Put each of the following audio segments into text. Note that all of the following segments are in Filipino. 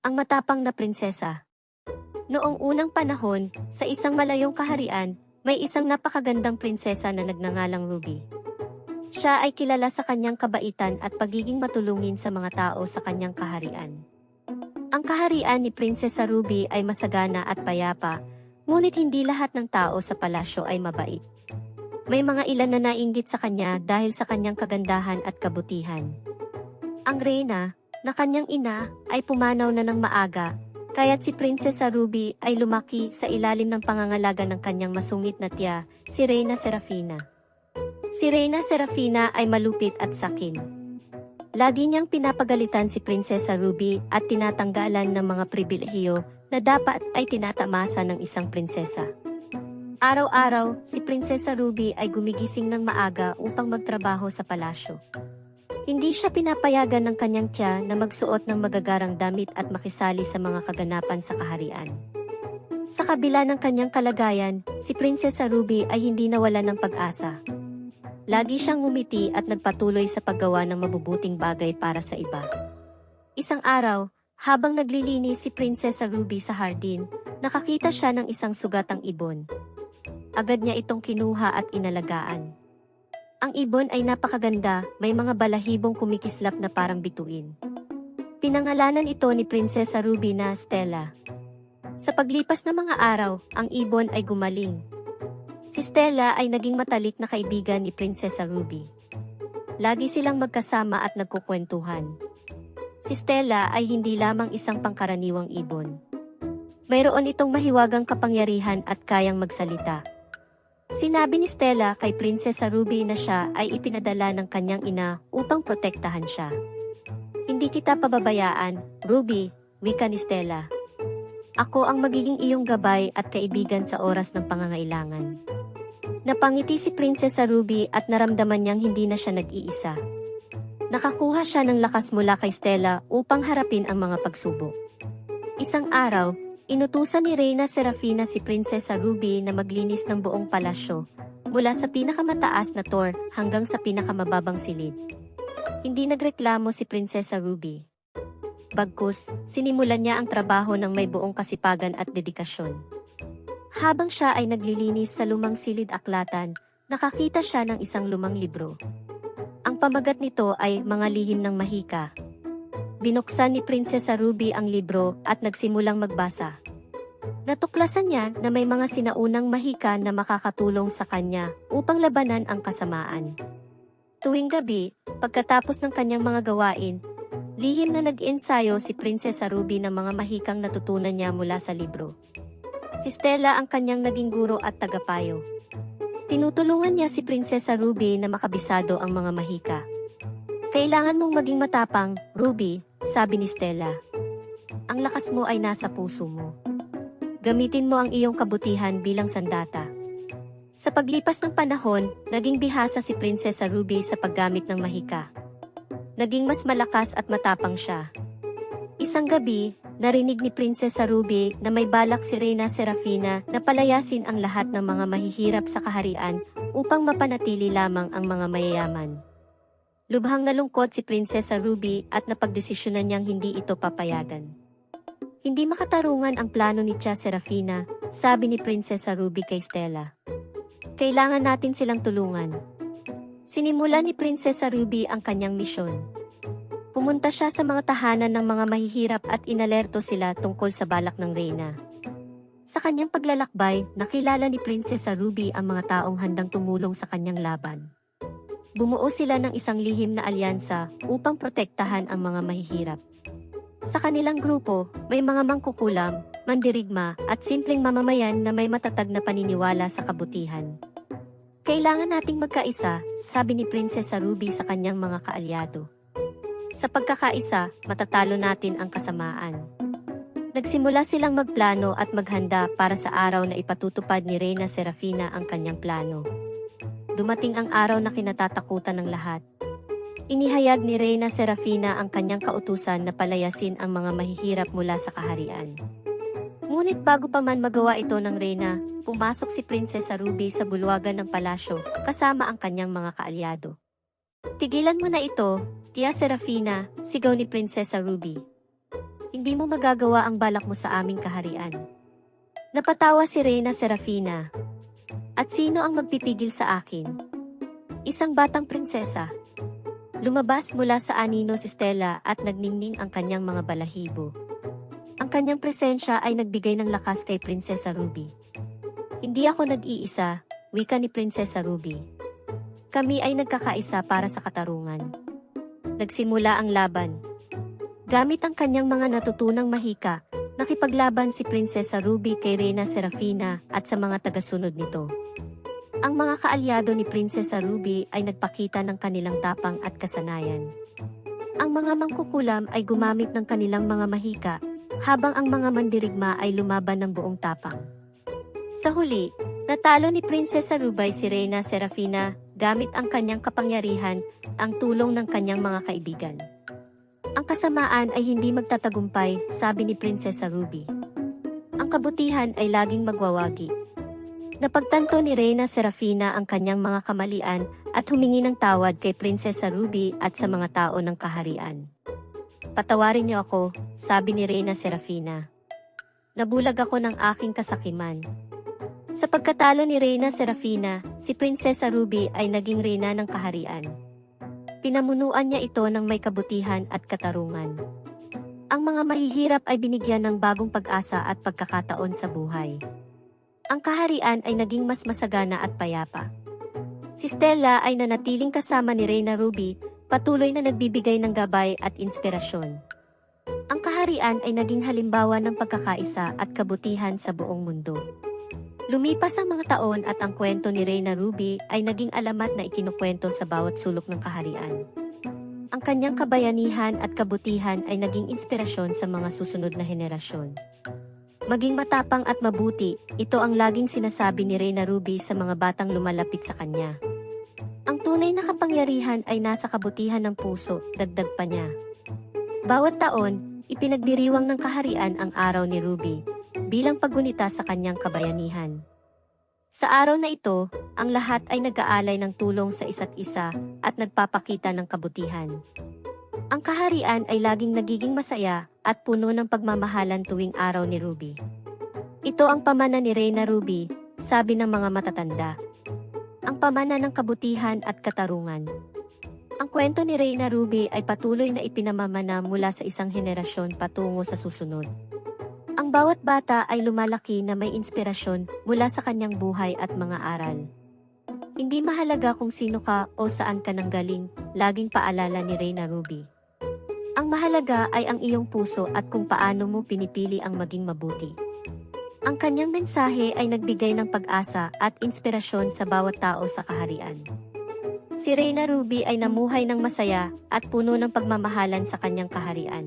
Ang matapang na prinsesa. Noong unang panahon, sa isang malayong kaharian, may isang napakagandang prinsesa na nagngangalang Ruby. Siya ay kilala sa kanyang kabaitan at pagiging matulungin sa mga tao sa kanyang kaharian. Ang kaharian ni Prinsesa Ruby ay masagana at payapa, ngunit hindi lahat ng tao sa palasyo ay mabait. May mga ilan na nainggit sa kanya dahil sa kanyang kagandahan at kabutihan. Ang reyna, na kanyang ina, ay pumanaw na ng maaga, kaya't si Prinsesa Ruby ay lumaki sa ilalim ng pangangalaga ng kanyang masungit na tiya, si Reyna Serafina. Si Reyna Serafina ay malupit at sakin. Lagi niyang pinapagalitan si Prinsesa Ruby at tinatanggalan ng mga pribilehiyo na dapat ay tinatamasa ng isang prinsesa. Araw-araw, si Prinsesa Ruby ay gumigising ng maaga upang magtrabaho sa palasyo. Hindi siya pinapayagan ng kanyang tiya na magsuot ng magagarang damit at makisali sa mga kaganapan sa kaharian. Sa kabila ng kanyang kalagayan, si Prinsesa Ruby ay hindi nawala ng pag-asa. Lagi siyang ngumiti at nagpatuloy sa paggawa ng mabubuting bagay para sa iba. Isang araw, habang naglilinis si Prinsesa Ruby sa hardin, nakakita siya ng isang sugatang ibon. Agad niya itong kinuha at inalagaan. Ang ibon ay napakaganda, may mga balahibong kumikislap na parang bituin. Pinangalanan ito ni Prinsesa Ruby na Stella. Sa paglipas ng mga araw, ang ibon ay gumaling. Si Stella ay naging matalik na kaibigan ni Prinsesa Ruby. Lagi silang magkasama at nagkukwentuhan. Si Stella ay hindi lamang isang pangkaraniwang ibon. Mayroon itong mahiwagang kapangyarihan at kayang magsalita. Sinabi ni Stella kay Prinsesa Ruby na siya ay ipinadala ng kanyang ina upang protektahan siya. Hindi kita pababayaan, Ruby, wika ni Stella. Ako ang magiging iyong gabay at kaibigan sa oras ng pangangailangan. Napangiti si Prinsesa Ruby at naramdaman niyang hindi na siya nag-iisa. Nakakuha siya ng lakas mula kay Stella upang harapin ang mga pagsubok. Isang araw, inutusan ni Reyna Serafina si Prinsesa Ruby na maglinis ng buong palasyo, mula sa pinakamataas na tor hanggang sa pinakamababang silid. Hindi nagreklamo si Prinsesa Ruby. Bagkus, sinimulan niya ang trabaho ng may buong kasipagan at dedikasyon. Habang siya ay naglilinis sa lumang silid aklatan, nakakita siya ng isang lumang libro. Ang pamagat nito ay Mga Lihim ng Mahika. Binuksan ni Prinsesa Ruby ang libro at nagsimulang magbasa. Natuklasan niya na may mga sinaunang mahika na makakatulong sa kanya upang labanan ang kasamaan. Tuwing gabi, pagkatapos ng kanyang mga gawain, lihim na nag-ensayo si Prinsesa Ruby ng mga mahikang natutunan niya mula sa libro. Si Stella ang kanyang naging guro at tagapayo. Tinutulungan niya si Prinsesa Ruby na makabisado ang mga mahika. Kailangan mong maging matapang, Ruby, sabi ni Stella. Ang lakas mo ay nasa puso mo. Gamitin mo ang iyong kabutihan bilang sandata. Sa paglipas ng panahon, naging bihasa si Prinsesa Ruby sa paggamit ng mahika. Naging mas malakas at matapang siya. Isang gabi, narinig ni Prinsesa Ruby na may balak si Reyna Serafina na palayasin ang lahat ng mga mahihirap sa kaharian upang mapanatili lamang ang mga mayayaman. Lubhang nalungkot si Prinsesa Ruby at napagdesisyonan niyang hindi ito papayagan. Hindi makatarungan ang plano ni Tia Serafina, sabi ni Prinsesa Ruby kay Stella. Kailangan natin silang tulungan. Sinimula ni Prinsesa Ruby ang kanyang misyon. Pumunta siya sa mga tahanan ng mga mahihirap at inalerto sila tungkol sa balak ng reyna. Sa kanyang paglalakbay, nakilala ni Prinsesa Ruby ang mga taong handang tumulong sa kanyang laban. Bumuo sila ng isang lihim na alyansa upang protektahan ang mga mahihirap. Sa kanilang grupo, may mga mangkukulam, mandirigma, at simpleng mamamayan na may matatag na paniniwala sa kabutihan. Kailangan nating magkaisa, sabi ni Prinsesa Ruby sa kanyang mga kaalyado. Sa pagkakaisa, matatalo natin ang kasamaan. Nagsimula silang magplano at maghanda para sa araw na ipatutupad ni Reyna Serafina ang kanyang plano. Dumating ang araw na kinatatakutan ng lahat. Inihayag ni Reyna Serafina ang kanyang kautusan na palayasin ang mga mahihirap mula sa kaharian. Ngunit bago pa man magawa ito ng reyna, pumasok si Prinsesa Ruby sa bulwagan ng palasyo kasama ang kanyang mga kaalyado. Tigilan mo na ito, Tia Serafina, sigaw ni Prinsesa Ruby. Hindi mo magagawa ang balak mo sa aming kaharian. Napatawa si Reyna Serafina. At sino ang magpipigil sa akin? Isang batang prinsesa. Lumabas mula sa anino si Stella at nagningning ang kanyang mga balahibo. Ang kanyang presensya ay nagbigay ng lakas kay Prinsesa Ruby. Hindi ako nag-iisa, wika ni Prinsesa Ruby. Kami ay nagkakaisa para sa katarungan. Nagsimula ang laban. Gamit ang kanyang mga natutunang mahika, nakipaglaban si Prinsesa Ruby kay Reyna Serafina at sa mga tagasunod nito. Ang mga kaalyado ni Prinsesa Ruby ay nagpakita ng kanilang tapang at kasanayan. Ang mga mangkukulam ay gumamit ng kanilang mga mahika, habang ang mga mandirigma ay lumaban ng buong tapang. Sa huli, natalo ni Prinsesa Rubay si Reyna Serafina gamit ang kanyang kapangyarihan, ang tulong ng kanyang mga kaibigan. Ang kasamaan ay hindi magtatagumpay, sabi ni Prinsesa Ruby. Ang kabutihan ay laging magwawagi. Napagtanto ni Reyna Serafina ang kanyang mga kamalian at humingi ng tawad kay Prinsesa Ruby at sa mga tao ng kaharian. Patawarin niyo ako, sabi ni Reyna Serafina. Nabulag ako ng aking kasakiman. Sa pagkatalo ni Reyna Serafina, si Prinsesa Ruby ay naging reyna ng kaharian. Pinamunuan niya ito ng may kabutihan at katarungan. Ang mga mahihirap ay binigyan ng bagong pag-asa at pagkakataon sa buhay. Ang kaharian ay naging mas masagana at payapa. Si Stella ay nanatiling kasama ni Reyna Ruby, patuloy na nagbibigay ng gabay at inspirasyon. Ang kaharian ay naging halimbawa ng pagkakaisa at kabutihan sa buong mundo. Lumipas ang mga taon at ang kwento ni Reyna Ruby ay naging alamat na ikinukwento sa bawat sulok ng kaharian. Ang kanyang kabayanihan at kabutihan ay naging inspirasyon sa mga susunod na henerasyon. Maging matapang at mabuti, ito ang laging sinasabi ni Reyna Ruby sa mga batang lumalapit sa kanya. Ang tunay na kapangyarihan ay nasa kabutihan ng puso, dagdag pa niya. Bawat taon, ipinagdiriwang ng kaharian ang araw ni Ruby, bilang paggunita sa kanyang kabayanihan. Sa araw na ito, ang lahat ay nag-aalay ng tulong sa isa't isa at nagpapakita ng kabutihan. Ang kaharian ay laging nagiging masaya at puno ng pagmamahalan tuwing araw ni Ruby. Ito ang pamana ni Reyna Ruby, sabi ng mga matatanda. Ang pamana ng kabutihan at katarungan. Ang kwento ni Reyna Ruby ay patuloy na ipinamamana mula sa isang henerasyon patungo sa susunod. Ang bawat bata ay lumalaki na may inspirasyon mula sa kanyang buhay at mga aral. Hindi mahalaga kung sino ka o saan ka nanggaling, laging paalala ni Reyna Ruby. Ang mahalaga ay ang iyong puso at kung paano mo pinipili ang maging mabuti. Ang kanyang mensahe ay nagbigay ng pag-asa at inspirasyon sa bawat tao sa kaharian. Si Reyna Ruby ay namuhay ng masaya at puno ng pagmamahalan sa kanyang kaharian.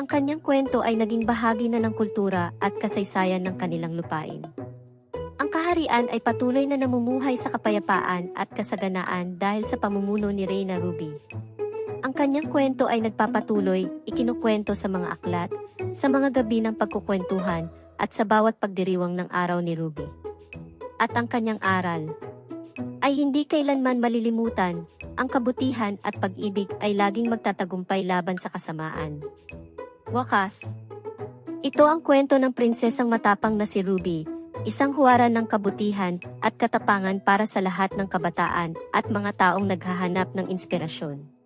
Ang kanyang kwento ay naging bahagi na ng kultura at kasaysayan ng kanilang lupain. Ang kaharian ay patuloy na namumuhay sa kapayapaan at kasaganaan dahil sa pamumuno ni Reyna Ruby. Ang kanyang kwento ay nagpapatuloy, ikinukwento sa mga aklat, sa mga gabi ng pagkukwentuhan, at sa bawat pagdiriwang ng araw ni Ruby. At ang kanyang aral ay hindi kailanman malilimutan, ang kabutihan at pag-ibig ay laging magtatagumpay laban sa kasamaan. Wakas. Ito ang kwento ng prinsesang matapang na si Ruby, isang huwaran ng kabutihan at katapangan para sa lahat ng kabataan at mga taong naghahanap ng inspirasyon.